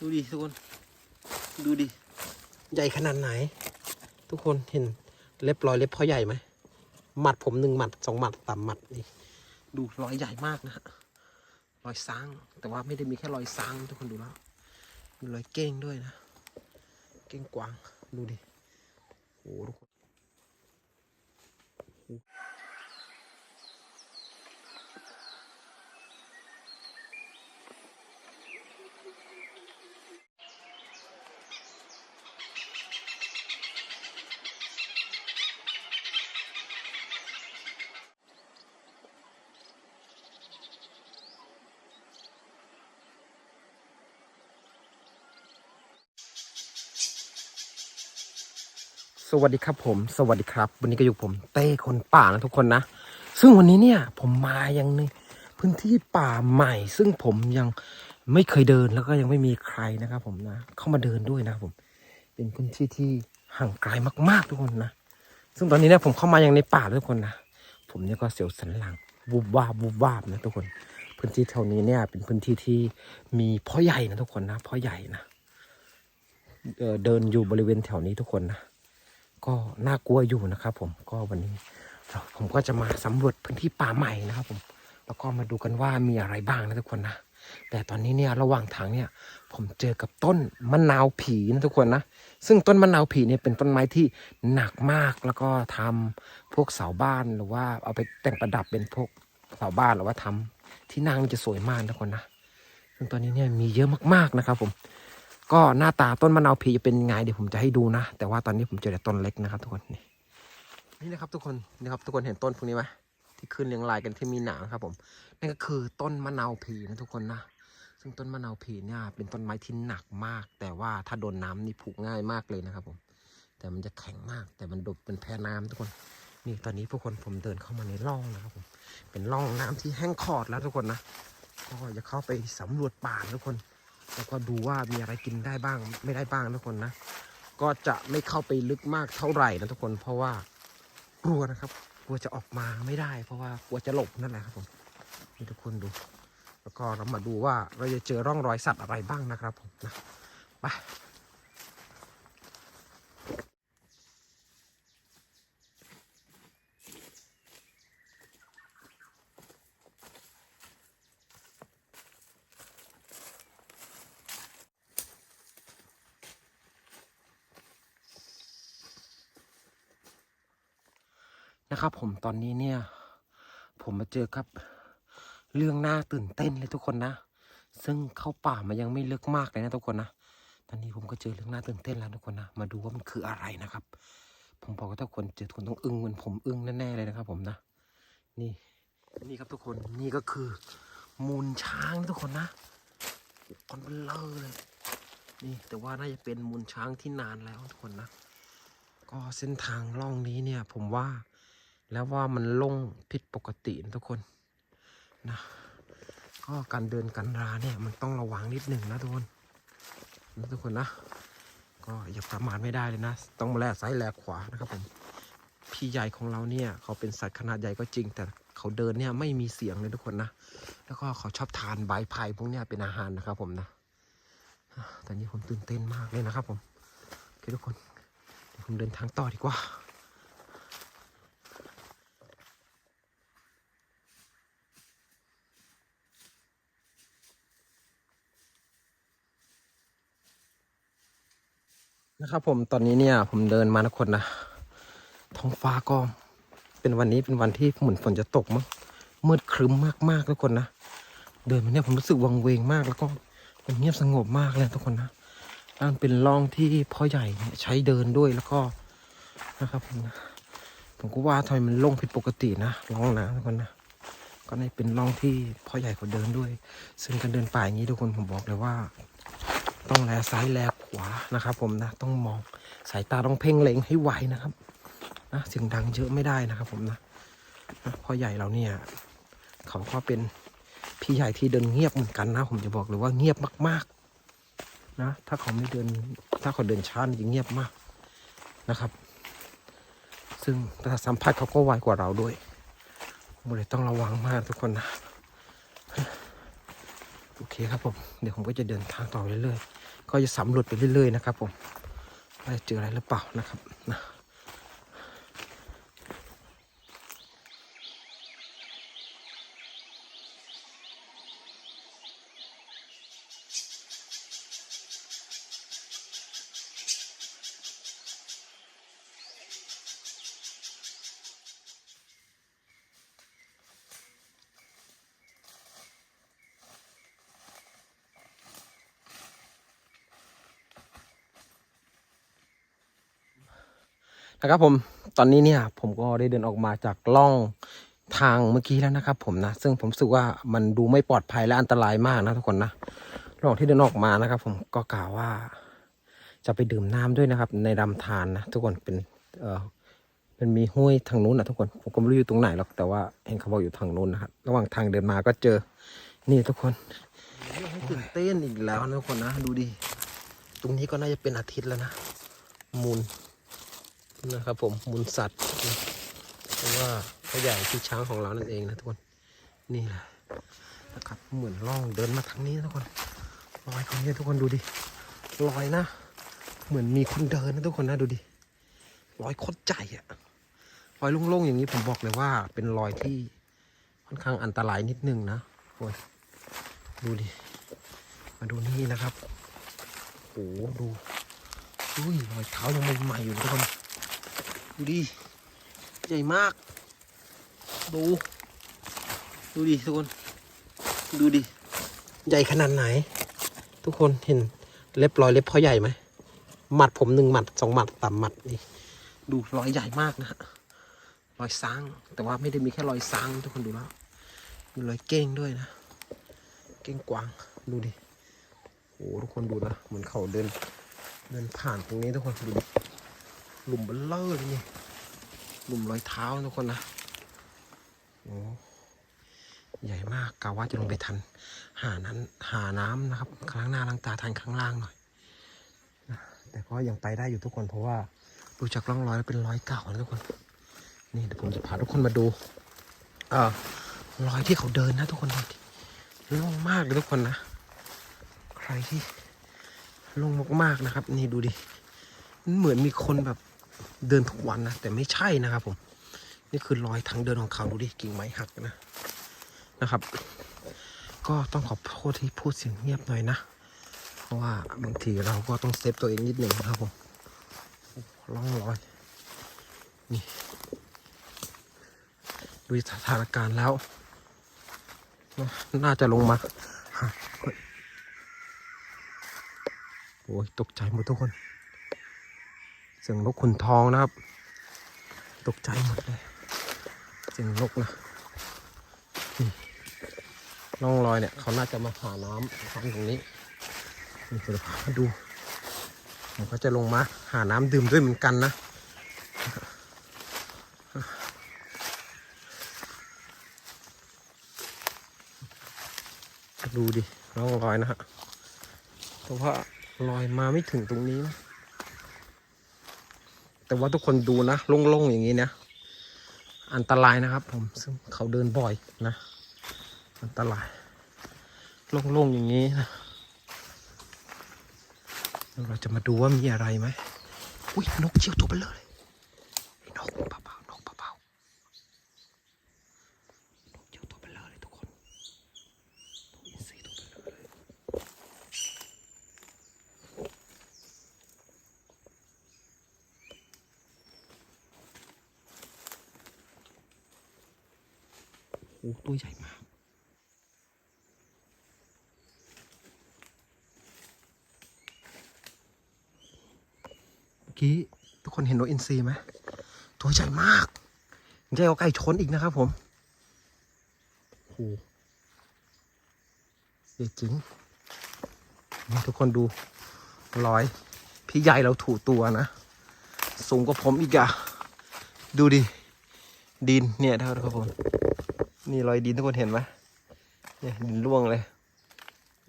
ดูดิทุกคน ดูดิ ใหญ่ขนาดไหน ทุกคนเห็นเล็บรอยเล็บพ่อใหญ่ไหมหมัดผมหนึ่งหมัดสองหมัดต่ำหมัดนี่ดูรอยใหญ่มากนะฮะรอยซ้าง แต่ว่าไม่ได้มีแค่รอยซ้างทุกคนดูแล้วมีรอยเก้งด้วยนะ เก้งกวาง ดูดิโอ้ทุกคน สวัสดีครับผม สวัสดีครับ วันนี้ก็อยู่ผมเต้คนป่านะทุกคนนะ ซึ่งวันนี้เนี่ยผมมายังในพื้นที่ป่าใหม่ ซึ่งผมยังไม่เคยเดินแล้วก็ยังไม่มีใครนะครับ ผมนะ เข้ามาเดินด้วยนะครับผม เป็นพื้นที่ที่ห่างไกลมากๆทุกคนนะ ซึ่งตอนนี้เนี่ยผมเข้ามายังในป่าทุกคนนะ ผมเนี่ยก็เสียวสันหลังวูบวาบวูบวาบนะทุกคน พื้นที่แถวนี้เนี่ย เป็นพื้นที่ที่มีพ่อใหญ่นะทุกคนนะพ่อใหญ่นะเเดินอยู่บริเวณแถวนี้ทุกคนนะ ก็น่ากลัวอยู่นะครับ ผมก็วันนี้เราผมก็จะมาสำรวจพื้นที่ป่าใหม่นะครับผมแล้วก็มาดูกันว่ามีอะไรบ้างนะทุกคนนะแต่ตอนนี้เนี่ยระหว่างทางเนี่ยผมเจอกับต้นมะนาวผีนะทุกคนนะซึ่งต้นมะนาวผีเนี่ยเป็นต้นไม้ที่หนักมากแล้วก็ทำพวกเสาบ้านหรือว่าเอาไปแต่งประดับเป็นพวกเสาบ้านหรือว่าทำที่นั่งจะสวยมากนะทุกคนนะซึ่งตอนนี้เนี่ยมีเยอะมากๆนะครับผม ก็หน้าตาต้นมะนาวผีจะเป็นไงเดี๋ยวผมจะให้ดูนะ แต่ว่าตอนนี้ผมเจอแต่ต้นเล็กนะครับทุกคนนี่นี่นะครับทุกคนนี่ครับทุกคนเห็นต้นพวกนี้ไหมที่ขึ้นเรียงรายกันที่มีหนามครับผมนั่นก็คือต้นมะนาวผีนะทุกคนนะ ซึ่งต้นมะนาวผีเนี่ยเป็นต้นไม้ที่หนักมาก แต่ว่าถ้าโดนน้ำนี่ผุง่ายมากเลยนะครับผม แต่มันจะแข็งมาก แต่มันดบเป็นแพน้ำทุกคนนี่ตอนนี้พวกคนผมเดินเข้ามาในร่องนะครับผมเป็นร่องน้ำที่แห้งขอดแล้วทุกคนนะก็จะเข้าไปสำรวจป่าทุกคน แล้วก็ดูว่ามีอะไรกินได้บ้างไม่ได้บ้างทุกคนนะ ก็จะไม่เข้าไปลึกมากเท่าไหร่นะทุกคน เพราะว่ากลัวนะครับ กลัวจะออกมาไม่ได้ เพราะว่ากลัวจะหลบนั่นแหละครับผมนี่ทุกคนดู แล้วก็เรามาดูว่าเราจะเจอร่องรอยสัตว์อะไรบ้างนะครับผมนะไป นะครับ ผมตอนนี้เนี่ย ผมมาเจอกับ เรื่องน่าตื่นเต้นเลยทุกคนนะ ซึ่งเข้าป่ามายังไม่ลึกมากเลยนะทุกคนนะตอนนี้ผมก็เจอเรื่องน่าตื่นเต้นแล้วทุกคนนะมาดูว่ามันคืออะไรนะครับ ผมบอกว่าถ้าคนเจอทุกคนต้องอึ้งเหมือนผมอึ้งแน่ๆเลยนะครับ ผมนะนี่นี่ครับทุกคนนี่ก็คือ มูลช้างทุกคนนะคอนเบลอร์เลย นี่แต่ว่าน่าจะเป็นมูลช้างที่นานแล้วทุกคนนะ ก็เส้นทางล่องนี้เนี่ย ผมว่า แล้วว่ามันลงผิดปกตินะทุกคนนะก็การเดินกันราเนี่ยมันต้องระวังนิดหนึ่งนะทุกคนนะทุกคนนะ ก็อย่าประมาทไม่ได้เลยนะ ต้องมาแลกซ้ายแลกขวานะครับผมพี่ใหญ่ของเราเนี่ยเขาเป็นสัตว์ขนาดใหญ่ก็จริง แต่เขาเดินเนี่ยไม่มีเสียงเลยทุกคนนะ แล้วก็เขาชอบทานใบไผ่พวกเนี้ยเป็นอาหารนะครับผมนะอะตอนนี้ผมตื่นเต้นมากเลยนะครับผมโอเคทุกคนเดี๋ยวผมเดินทางต่อดีกว่า นะครับผมตอนนี้เนี่ยผมเดินมานะคนนะ ท้องฟ้าก็เป็นวันนี้เป็นวันที่เหมือนฝนจะตกมั้งมืดครึ้มมากๆทุกคนนะ เดินมาเนี่ยผมรู้สึกวังเวงมากแล้วก็มันเงียบสงบมากเลยทุกคนนะนั่นเป็นร่องที่พ่อใหญ่เนี่ยใช้เดินด้วยแล้วก็นะครับผมนะผมก็ว่าทำไมมันโล่งผิดปกตินะร่องน้ำทุกคนนะก็ในเป็นร่องที่พ่อใหญ่เขาเดินด้วย ซึ่งการเดินป่าอย่างนี้ทุกคนผมบอกเลยว่า ต้องแลซ้ายแลขวานะครับ ผมนะต้องมองสายตาต้องเพ่งเล็งให้ไวนะครับนะเสียงดังเยอะไม่ได้นะครับผมนะนะพ่อใหญ่เราเนี่ย เขาก็เป็นพี่ใหญ่ที่เดินเงียบเหมือนกันนะ ผมจะบอกเลยว่าเงียบมากๆ นะ ถ้าเขาไม่เดิน ถ้าเขาเดินช้านี่จะเงียบมากนะครับ ซึ่งประสาทสัมผัสเขาก็ไวกว่าเราด้วยผมเลยต้องระวังมากทุกคนนะโอเคครับผม เดี๋ยวผมก็จะเดินทางต่อเรื่อยๆ ก็จะสำรวจไปเรื่อยๆนะครับผมว่าจะเจออะไรหรือเปล่านะครับนะ นะครับผมตอนนี้เนี่ยผมก็ได้เดินออกมาจากล่องทางเมื่อกี้แล้วนะครับ ผมนะ ซึ่งผมรู้สึกว่ามันดูไม่ปลอดภัยและอันตรายมากนะทุกคนนะระหว่างที่เดินออกมานะครับ ผมก็กล่าวว่า จะไปดื่มน้ำด้วยนะครับ ในลำธารนะทุกคนเป็นเออมันมีห้วยทางนู้นนะทุกคนผมก็ไม่รู้อยู่ตรงไหนหรอกแต่ว่าเห็นเขาบอกอยู่ทางนู้นนะครับระหว่างทางเดินมาก็เจอ นี่ทุกคนให้ตื่นเต้นอีกแล้วนะทุกคนนะ ดูดิตรงนี้ก็น่าจะเป็นอาทิตย์แล้วนะมูล นะครับผมมูลสัตว์เพราะว่าพระใหญ่ที่ช้างของเรานั่นเองนะทุกคนนี่แหละนะครับเหมือนล่องเดินมาทางนี้นะทุกคนรอยคนนี้ทุกคนดูดิรอยนะ เหมือนมีคนเดินนะทุกคนนะดูดิรอยโคตรใจอะรอยโล่งๆอย่างนี้ผมบอกเลยว่า เป็นรอยที่ค่อนข้างอันตรายนิดนึงนะทุกคนดูดิมาดูนี่นะครับโอ้โหดูอุ้ยรอยเท้ายังใหม่ๆอยู่ทุกคน ดูดิ ใหญ่มาก ดู ดูดิทุกคน ดูดิ ใหญ่ขนาดไหน ทุกคนเห็นเล็บรอยเล็บเขาใหญ่ไหม หมัดผมหนึ่งหมัดสองหมัดต่ำหมัดนี่ ดูรอยใหญ่มากนะฮะ รอยซ้าง แต่ว่าไม่ได้มีแค่รอยซ้างทุกคนดูแล้วมีรอยเก้งด้วยนะ เก้งกวาง ดูดิ โอ้ทุกคนดูนะ เหมือนเขาเดินเดินผ่านตรงนี้ทุกคนดูดิ หลุมเบลเลอร์เลยนี่หลุมรอยเท้าทุกคนนะโอ้ใหญ่มากกะว่าจะลงไปทัน หานั้นหาน้ำนะครับครั้งหน้าล้างตาทันข้างล่างหน่อยแต่ก็ยังไปได้อยู่ทุกคนเพราะว่าดูจากร่องรอยแล้วเป็นรอยเก่านะทุกคน นี่เดี๋ยวผมจะพาทุกคนมาดูเอ่อรอยที่เขาเดินนะทุกคนโล่งมากเลยทุกคนนะ ใครที่โล่งมากๆนะครับ นี่ดูดิมันเหมือนมีคนแบบ เดินทุกวันนะ แต่ไม่ใช่นะครับผม นี่คือรอยทางเดินของเขาดูดิกิ่งไม้หักนะนะครับ ก็ต้องขอโทษที่พูดเสียงเงียบหน่อยนะ เพราะว่าบางทีเราก็ต้องเซฟตัวเองนิดหนึ่งนะครับผมโอ้ร่องรอยนี่ดูสถานการณ์แล้ว น่าจะลงมาโอ้ยตกใจหมดทุกคน สียงนกขุนทองนะครับ ตกใจหมดเลยเสียงนกนะนี่ร่องรอยเนี่ยเขาน่าจะมาหาน้ำทางตรงนี้นี่เดี๋ยวพามาดูผมก็จะลงมาหาน้ำดื่มด้วยเหมือนกันนะดูดิร่องรอยนะฮะเพราะว่ารอยมาไม่ถึงตรงนี้นะ แต่ว่าทุกคนดูนะโล่งๆอย่างนี้นะอันตรายนะครับ ผมซึ่งเขาเดินบ่อยนะ อันตรายโล่งๆอย่างนี้นะเราจะมาดูว่ามีอะไรไหมอุ้ยนกเจียวตัวเบลอเลยนกเบบาๆนกเจียวตัวเบลอเลยทุกคนนกอินทรีตัวเบลอเลยโอ้ ตัวใหญ่มากเมื่อกี้ทุกคนเห็นนกอินทรีไหมตัวใหญ่มากใหญ่กว่าไก่ชนอีกนะครับผมโอ้โหใหญ่จริงนี่ทุกคนดูรอย พี่ใหญ่เราถูตัวนะ สูงกว่าผมอีกอะดูดิดินเนี่ยเท่าทุกคน นี่รอยดินทุกคนเห็นไหมเนี่ยดินร่วงเลย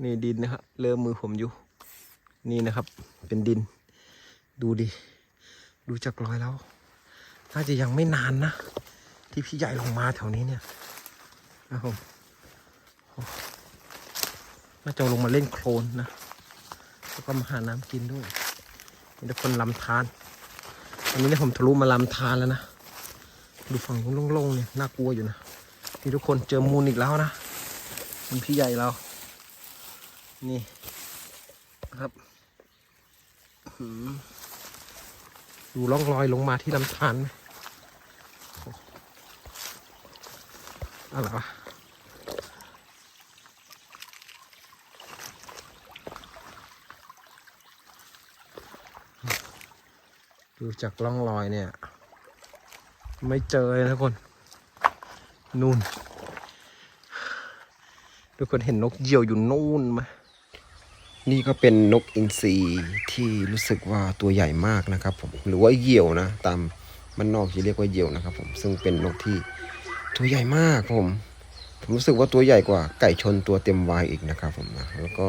นี่ดินนะครับเริ่มมือผมอยู่ นี่นะครับ เป็นดิน ดูดิ ดูจากรอยแล้ว น่าจะยังไม่นานนะ ที่พี่ใหญ่ลงมาแถวนี้เนี่ยนะครับผมน่าจะลงมาเล่นโคลนนะ แล้วก็มาหาน้ำกินด้วยมีทุกคนลำธารอันนี้เนี่ยผมทะลุมาลำธารแล้วนะ ดูฝั่งโล่งๆเนี่ยน่ากลัวอยู่นะ นี่ทุกคนเจอมูลอีกแล้วนะมันพี่ใหญ่เรา นี่ครับดูร่องรอยลงมาที่ลำธารไหมอะไรวะดูจากร่องรอยเนี่ย ไม่เจอเลยทุกคน นู่นทุกคนเห็นนกเหยี่ยวอยู่นู่นไหมนี่ก็เป็นนกอินทรีที่รู้สึกว่าตัวใหญ่มากนะครับผมหรือว่าเหยี่ยวนะ ตามมันนอกจะเรียกว่าเหยี่ยวนะครับ ผมซึ่งเป็นนกที่ตัวใหญ่มากผม ผมรู้สึกว่าตัวใหญ่กว่าไก่ชนตัวเต็มวัยอีกนะครับ ผมนะแล้วก็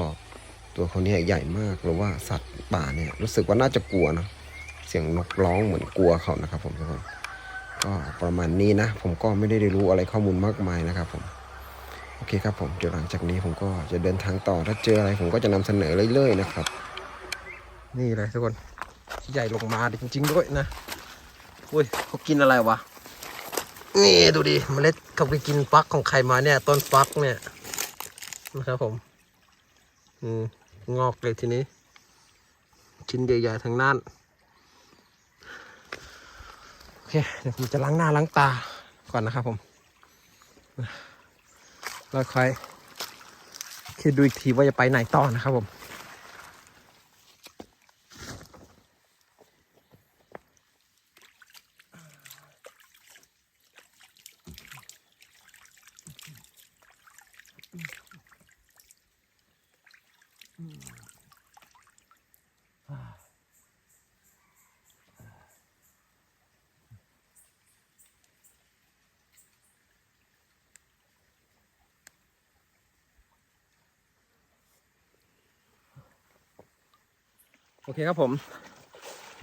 ตัวเขาเนี่ยใหญ่มากหรือว่าสัตว์ป่าเนี่ยรู้สึกว่าน่าจะกลัวนะเสียงนกร้องเหมือนกลัวเขานะครับ ผมทุกคน ก็ประมาณนี้นะ ผมก็ไม่ได้รู้อะไรข้อมูลมากมายนะครับผมโอเคครับผมเดี๋ยวหลังจากนี้ผมก็จะเดินทางต่อถ้าเจออะไรผมก็จะนำเสนอเรื่อยๆนะครับ นี่เลยทุกคนใหญ่ลงมาจริง ๆ ด้วยนะอุ้ยเขากินอะไรวะนี่ดูดิเมล็ดเขาไปกินฟักของใครมาเนี่ย ต้นฟักเนี่ยนะครับผมอืมงอกเลยทีนี้ ชิ้นใหญ่ๆทั้งนั้น อเคเดี๋ยวผมจะล้างหน้าล้างตาก่อนนะครับผมแล้วค่อยคิดดูอีกทีว่าจะไปไหนต่อนะครับผม เคครับผม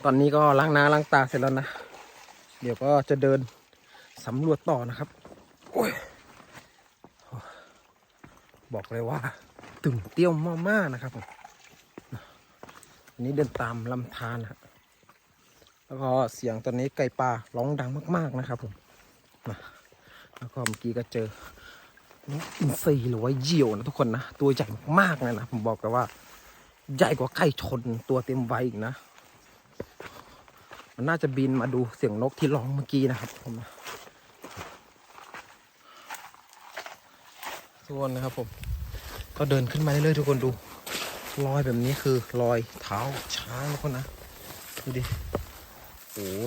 ตอนนี้ก็ล้างหน้าล้างตาเสร็จแล้วนะ เดี๋ยวก็จะเดินสำรวจต่อนะครับ โอ้ย บอกเลยว่า ตึงเตี้ยวมากๆนะครับผมอันนี้เดินตามลำธารนะฮะแล้วก็เสียงตอนนี้ไก่ป่าร้องดังมาก ๆนะครับผมนะแล้วก็เมื่อกี้ก็เจอนกอินทรีหรือว่าเหยี่ยวนะทุกคนนะ ตัวใหญ่มากๆเลยนะผมบอกกันว่า ใหญ่กว่าไก่ชนตัวเต็มวัยอีกนะ มันน่าจะบินมาดูเสียงนกที่ร้องเมื่อกี้นะครับผมทุกคนนะครับผม ก็เดินขึ้นมาเรื่อยๆทุกคนดู รอยแบบนี้คือรอยเท้าช้างทุกคนนะ ดูดิ โอ้โห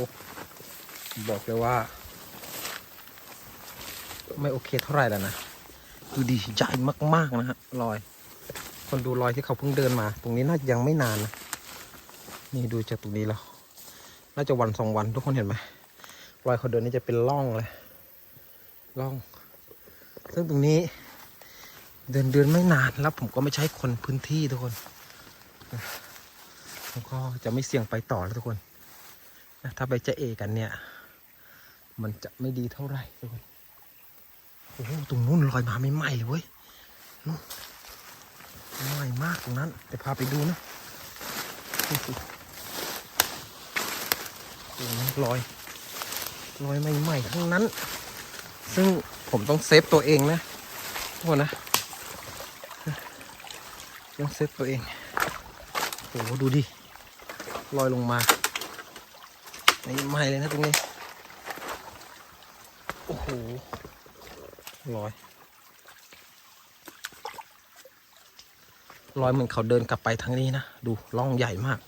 บอกเลยว่า ไม่โอเคเท่าไหร่แล้วนะ ดูดิใหญ่มากๆนะฮะรอย คนดูรอยที่เขาเพิ่งเดินมา ตรงนี้น่าจะยังไม่นานนะนี่ดูจากตรงนี้แล้ว น่าจะวันสองวันทุกคนเห็นไหมรอยเขาเดินนี่จะเป็นร่องเลยร่อง ซึ่งตรงนี้ เดินเดินไม่นานแล้วผมก็ไม่ใช่คนพื้นที่ทุกคนผมก็จะไม่เสี่ยงไปต่อแล้วทุกคนถ้าไปจะเอกันเนี่ย มันจะไม่ดีเท่าไหร่ทุกคนโอ้โหตรงนู้นลอยมาไม่ไหม้เลยเว้ยนู่น ใหม่มากตรงนั้นแต่พาไปดูนะโอ้โหตรงนั้ลอยลอยใหม่ๆทั้งนั้น ซึ่งผมต้องเซฟตัวเองนะโทุกคนะต้องเซฟตัวเองโอ้โหดูดิลอยลงมาใหม่เลยนะตรงนี้ โอ้โหลอย รอยเหมือนเขาเดินกลับไปทางนี้นะ ดูร่องใหญ่มาก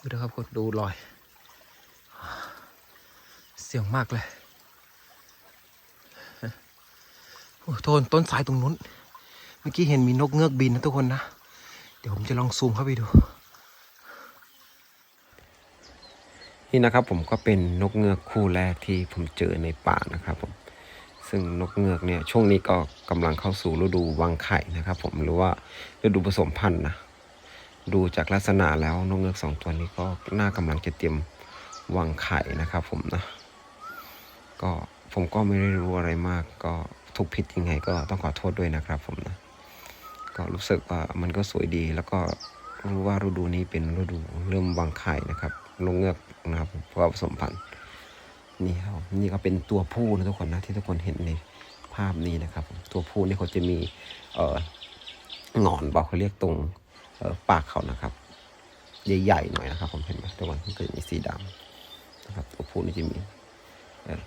ดูนะครับคนดูรอย เสียงมากเลยโอ้โทนต้นสายตรงนู้น เมื่อกี้เห็นมีนกเงือกบินนะทุกคนนะ เดี๋ยวผมจะลองซูมเข้าไปดู นี่นะครับผมก็เป็นนกเงือกคู่แรกที่ผมเจอในป่านะครับผม ซึ่งนกเงือกเนี่ยช่วงนี้ก็กำลังเข้าสู่ฤดูวางไข่นะครับผมหรือว่าฤดูผสมพันธุ์นะดูจากลักษณะแล้วนกเงือกสองตัวนี้ก็น่ากำลังจะเตรียมวางไข่นะครับผมนะก็ผมก็ไม่ได้รู้อะไรมาก ก็ถูกผิดยังไงก็ต้องขอโทษด้วยนะครับผมนะก็รู้สึกว่ามันก็สวยดี แล้วก็รู้ว่าฤดูนี้เป็นฤดูเริ่มวางไข่นะครับนกเงือกนะครับเพราะว่าผสมพันธุ์ นี่ครับนี่ก็เป็นตัวผู้นะทุกคนนะที่ทุกคนเห็นในภาพนี้นะครับ ตัวผู้นี่เขาจะมีเอ่อหงอนบอกเขาเรียกตรงเออปากเขานะครับ ใหญ่ๆหน่อยนะครับ ผมเห็นไหมทุกคนนก็จะมีสีดำนะครับ ตัวผู้นี่จะมี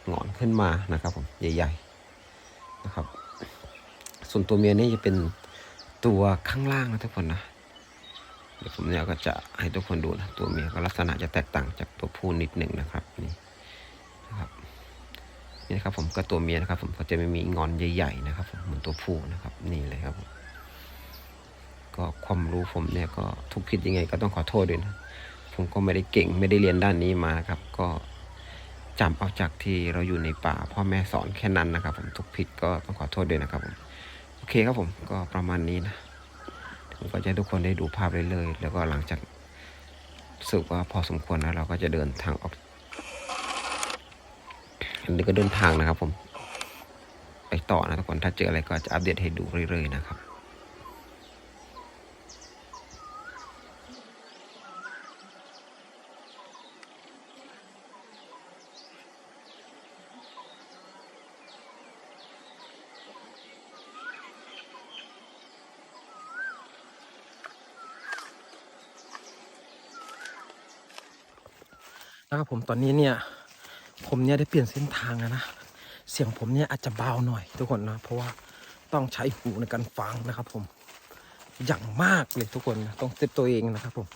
หงอนขึ้นมานะครับ ผมใหญ่ๆนะครับ ส่วนตัวเมียนี่จะเป็นตัวข้างล่างนะทุกคนนะเดี๋ยวผมเนี่ยก็จะให้ทุกคนดูนะตัวเมียก็ลักษณะจะแตกต่างจากตัวผู้นิดหนึ่งนะครับนี่ นี่นะครับผมก็ตัวเมียนะครับผมก็จะไม่มีงอนใหญ่ๆนะครับผมเหมือนตัวผู้นะครับนี่เลยครับผมก็ความรู้ผมเนี่ยก็ทุกผิดยังไงก็ต้องขอโทษด้วยนะผมก็ไม่ได้เก่งไม่ได้เรียนด้านนี้มาครับ ก็จำเอาจากที่เราอยู่ในป่าพ่อแม่สอนแค่นั้นนะครับ ผมทุกผิดก็ต้องขอโทษด้วยนะครับผมโอเคครับผมก็ประมาณนี้นะผมก็จะทุกคนได้ดูภาพเรื่อยๆแล้วก็หลังจากสึกว่าพอสมควรแล้วเราก็จะเดินทางออก อันนี้ก็เดินทางนะครับ ผม ไปต่อนะทุกคนถ้าเจออะไรก็จะอัปเดตให้ดูเรื่อยๆนะครับนะครับผมตอนนี้เนี่ย ผมเนี่ยได้เปลี่ยนเส้นทางแล้วนะ เสียงผมเนี่ยอาจจะเบาหน่อยทุกคนนะ เพราะว่าต้องใช้หูในการฟังนะครับ ผม อย่างมากเลยทุกคนนะต้องเซฟตัวเองนะครับ ผม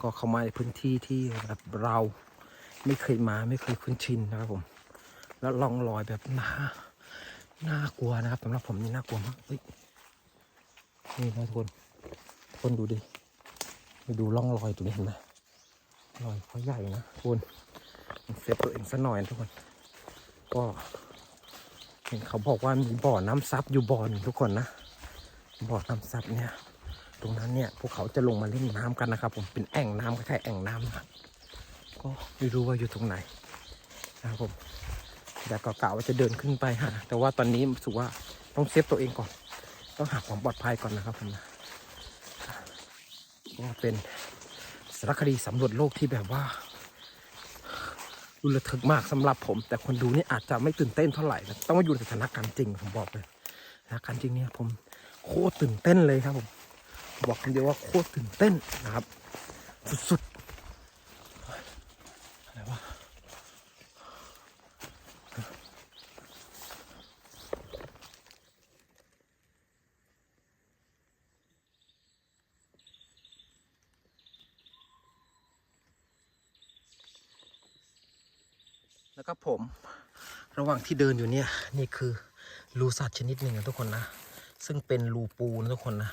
ก็เข้ามาในพื้นที่ที่แบบเราไม่เคยมาไม่เคยคุ้นชินนะครับ ผม แล้วล่องรอยแบบน่าน่ากลัวนะครับสำหรับผมนี่น่ากลัวมากนี่นะทุกคนทุกคนดูดิไปดูร่องรอยตรงนี้เห็นไหมรอยเขาใหญ่นะคุณ เซฟตัวเองสักหน่อยทุกคน ก็เห็นเขาบอกว่ามีบ่อน้ำซับอยู่บ่อหนึ่งทุกคนนะ บ่อน้ำซับเนี่ย ตรงนั้นเนี่ยพวกเขาจะลงมาเล่นน้ำกันนะครับ ผมเป็นแอ่งน้ำคล้ายๆแอ่งน้ำนะก็ไม่รู้ว่าอยู่ตรงไหนนะครับผมแต่ก็กะว่าจะเดินขึ้นไปหาแต่ว่าตอนนี้รู้สึกว่าต้องเซฟตัวเองก่อน ต้องหาความปลอดภัยก่อนนะครับผมนะก็เป็นสารคดีสำรวจโลกที่แบบว่า ดูระทึกมากสำหรับผม แต่คนดูนี่อาจจะไม่ตื่นเต้นเท่าไหร่นะต้องมาอยู่ในสถานการณ์จริงผมบอกเลยสถานการณ์จริงเนี่ยผมโคตรตื่นเต้นเลยครับผมบอกคำเดียวว่าโคตรตื่นเต้นนะครับ สุดๆอะไรวะ แล้วก็ผมระหว่างที่เดินอยู่เนี่ยนี่คือรูสัตว์ชนิดหนึ่งนะทุกคนนะ ซึ่งเป็นรูปูนะทุกคนนะ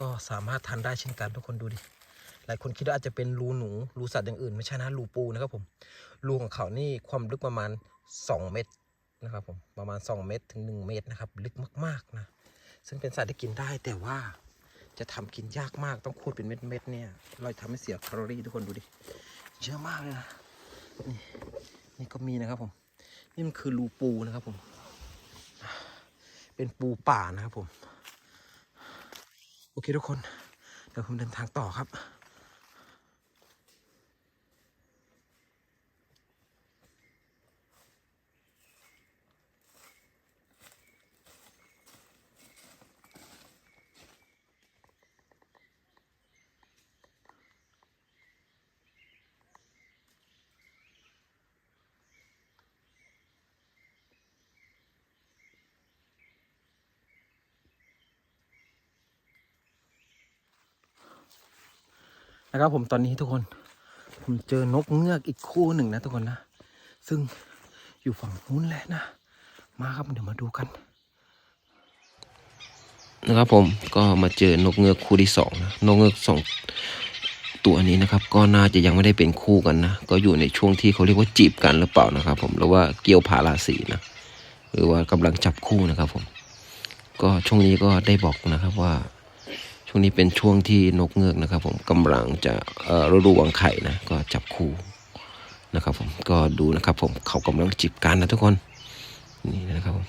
ก็สามารถทานได้เช่นกันทุกคนดูดิหลายคนคิดว่าอาจจะเป็นรูหนูรูสัตว์อย่างอื่นไม่ใช่นะรูปูนะครับผมรูของเขานี่ความลึกประมาณ 2 เมตรนะครับผมประมาณ 2 เมตรถึง 1 เมตรนะครับลึกมากๆนะซึ่งเป็นสัตว์ที่กินได้แต่ว่าจะทำกินยากมากต้องคูดเป็นเม็ดๆเนี่ยเราทำให้เสียแคลอรี่ทุกคนดูดิเยอะมากเลยนะนี่ นี่ก็มีนะครับผม นี่มันคือรูปูนะครับผม เป็นปูป่านะครับผม โอเคทุกคน เดี๋ยวผมเดินทางต่อครับ นะครับผมตอนนี้ทุกคน ผมเจอนกเงือกอีกคู่หนึ่งนะทุกคนนะ ซึ่งอยู่ฝั่งนู้นแหละนะ มาครับเดี๋ยวมาดูกัน นะครับผมก็มาเจอนกเงือกคู่ที่สองนะนกเงือกสองตัวนี้นะครับ ก็น่าจะยังไม่ได้เป็นคู่กันนะ ก็อยู่ในช่วงที่เขาเรียกว่าจีบกันหรือเปล่านะครับ ผมหรือว่าเกี่ยวพาราสีนะหรือว่ากำลังจับคู่นะครับผม ก็ช่วงนี้ก็ได้บอกนะครับว่า ช่วงนี้เป็นช่วงที่นกเงือกนะครับ ผมกำลังจะฤดูวางไข่นะก็จับคู่นะครับ ผมก็ดูนะครับ ผมเขากำลังจีบกันนะทุกคนนี่นะครับผม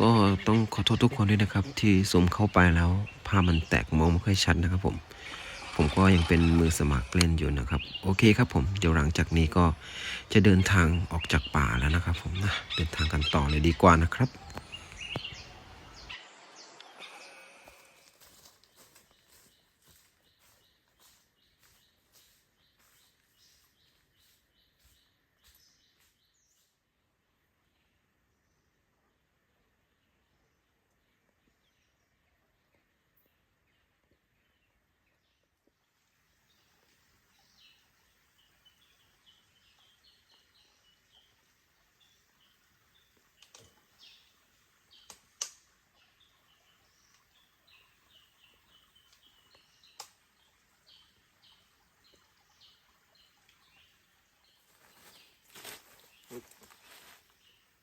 ก็ต้องขอโทษทุกคนด้วยนะครับ ที่ซูมเข้าไปแล้วภาพมันแตกมองไม่ค่อยชัดนะครับผม ผมก็ยังเป็นมือสมัครเล่นอยู่นะครับ โอเคครับผมเดี๋ยวหลังจากนี้ก็จะเดินทางออกจากป่าแล้วนะครับ ผมนะเดินทางกันต่อเลยดีกว่านะครับ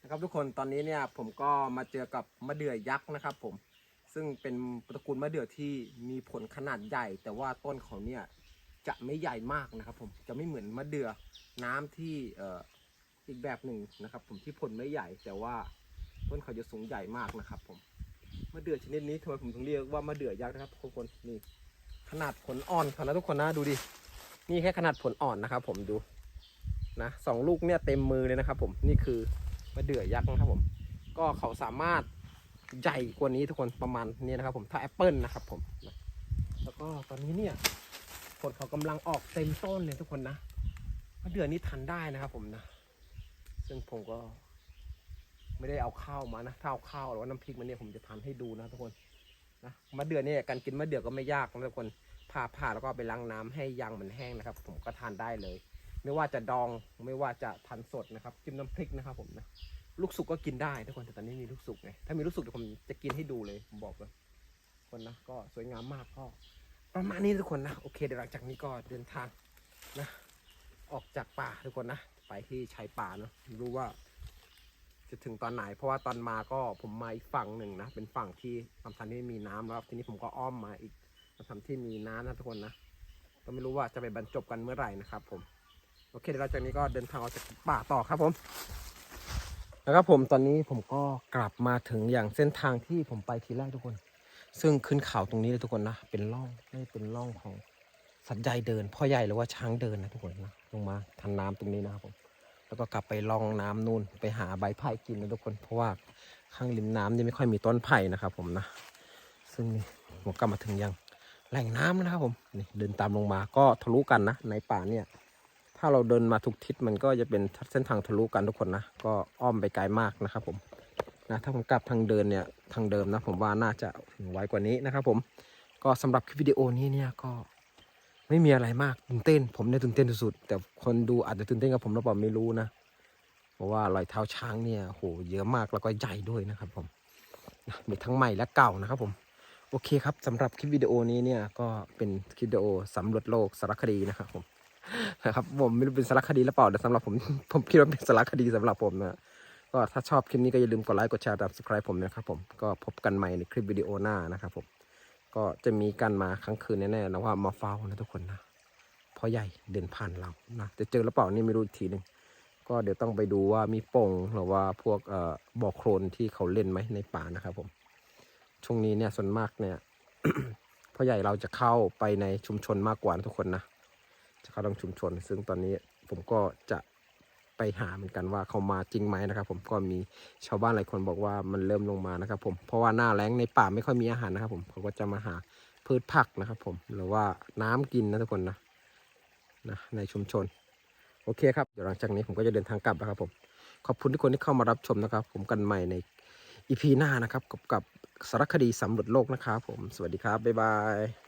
นะครับทุกคนตอนนี้เนี่ยผมก็มาเจอกับมะเดื่อยักษ์นะครับ ผมซึ่งเป็นตระกูลมะเดื่อที่มีผลขนาดใหญ่ แต่ว่าต้นเขาเนี่ยจะไม่ใหญ่มากนะครับ ผมจะไม่เหมือนมะเดื่อน้ำที่เอ่ออีกแบบหนึ่งนะครับ ผมที่ผลไม่ใหญ่ แต่ว่าต้นเขาจะสูงใหญ่มากนะครับ ผมมะเดื่อชนิดนี้ทำไมผมถึงเรียกว่ามะเดื่อยักษ์นะครับทุกคนนี่ขนาดผลอ่อนเขานะทุกคนนะดูดินี่แค่ขนาดผลอ่อนนะครับ ผมดูนะสองลูกเนี่ยเต็มมือเลยนะครับ ผมนี่คือ มะเดือยักษ์นะครับผม ก็เขาสามารถใหญ่กว่านี้ทุกคนประมาณนี้นะครับผมถ้าแอปเปิลนะครับผมนะแล้วก็ตอนนี้เนี่ยผลเขากำลังออกเต็มต้นเลยทุกคนนะมะเดือนี้ทันได้นะครับผมนะ ซึ่งผมก็ไม่ได้เอาข้าวมานะถ้าเอาข้าวหรือว่าน้ำพริกมาเนี่ยผมจะทำให้ดูนะทุกคนนะมะเดือเนี่ยการกินมะเดือก็ไม่ยากนะทุกคนผ่าผ่าแล้วก็ไปล้างน้ำให้ยางมันแห้งนะครับ ผมก็ทานได้เลย ไม่ว่าจะดองไม่ว่าจะทานสดนะครับจิ้มน้ำพริกนะครับผมนะลูกสุกก็กินได้ทุกคนแต่ตอนนี้มีลูกสุกไงถ้ามีลูกสุกเดี๋ยวผมจะกินให้ดูเลยผมบอกเลยคนนะก็สวยงามมากก็ประมาณนี้ทุกคนนะโอเคเดี๋ยวหลังจากนี้ก็เดินทางนะออกจากป่าทุกคนนะไปที่ชายป่าเนาะไม่รู้ว่า จะถึงตอนไหน เพราะว่าตอนมาก็ผมมาอีกฝั่งหนึ่งนะเป็นฝั่งที่ลำธารที่มีน้ำแล้วทีนี้ผมก็อ้อมมาอีกลำธารที่มีน้ำนะทุกคนนะก็ไม่รู้ว่าจะไปบรรจบกันเมื่อไหร่นะครับผม อเคเดี๋ยวหลังจากนี้ก็เดินทางออกจากป่าต่อครับผมนะครับผมตอนนี้ผมก็กลับมาถึงอย่างเส้นทางที่ผมไปทีแรกทุกคน ซึ่งขึ้นเขาตรงนี้เลยทุกคนนะ เป็นร่องไม่เป็นร่องของสัตว์ใหญ่เดิน พ่อใหญ่หรือว่าช้างเดินนะทุกคนนะลงมาทันน้ำตรงนี้นะครับผม แล้วก็กลับไปล่องน้ำนู่นไปหาใบไผ่กินนะทุกคน เพราะว่าข้างริมน้ำนี่ไม่ค่อยมีต้นไผ่นะครับผมนะ ซึ่งนี่ผมกลับมาถึงยังแหล่งน้ำนะครับผมนี่เดินตามลงมาก็ทะลุกันนะในป่าเนี่ย ถ้าเราเดินมาทุกทิศมันก็จะเป็นเส้นทางทะลุกันทุกคนนะ ก็อ้อมไปไกลมากนะครับผมนะถ้าผมกลับทางเดินเนี่ยทางเดิมนะผมว่าน่าจะไวกว่านี้นะครับผมก็สำหรับคลิปวิดีโอนี้เนี่ยก็ไม่มีอะไรมากตื่นเต้น ผมเนี่ยตื่นเต้นสุดๆแต่คนดูอาจจะตื่นเต้นกับผมหรือเปล่าไม่รู้นะ เพราะว่ารอยเท้าช้างเนี่ยโหเยอะมากแล้วก็ใหญ่ด้วยนะครับผมมีทั้งใหม่และเก่านะครับผมโอเคครับสำหรับคลิปวิดีโอนี้เนี่ยก็เป็นคลิปวิดีโอสำรวจโลกสารคดีนะครับผม นะครับผมไม่รู้เป็นสารคดีหรือเปล่าแต่สำหรับผมผมคิดว่าเป็นสารคดีสำหรับผมนะก็ถ้าชอบคลิปนี้ก็อย่าลืมกดไลค์กดแชร์ตาม subscribe ผมนะครับผมก็พบกันใหม่ในคลิปวิดีโอหน้านะครับผมก็จะมีการมาครั้งคืนแน่ๆนะว่ามาเฝ้านะทุกคนนะเพราะใหญ่เดินผ่านเรานะจะเจอหรือเปล่านี่ไม่รู้อีกทีหนึ่งก็เดี๋ยวต้องไปดูว่ามีโป่งหรือว่าพวกเอ่อบ่อโคลนที่เขาเล่นไหมในป่านะครับผมช่วงนี้เนี่ยส่วนมากเนี่ยพ่อใหญ่เราจะเข้าไปในชุมชนมากกว่านะทุกคนนะ เขาทางชุมชน ซึ่งตอนนี้ผมก็จะไปหาเหมือนกันว่าเขามาจริงไหมนะครับ ผมก็มีชาวบ้านหลายคนบอกว่ามันเริ่มลงมานะครับ ผมเพราะว่าหน้าแล้งในป่าไม่ค่อยมีอาหารนะครับ ผมเขาก็จะมาหาพืชผักนะครับ ผมหรือว่าน้ำกินนะทุกคนนะนะในชุมชน โอเคครับเดี๋ยวหลังจากนี้ผมก็จะเดินทางกลับนะครับผมขอบคุณทุกคนที่เข้ามารับชมนะครับ ผมกันใหม่ในอีพีหน้านะครับกับกับสารคดีสำรวจโลกนะครับผมสวัสดีครับบ๊ายบาย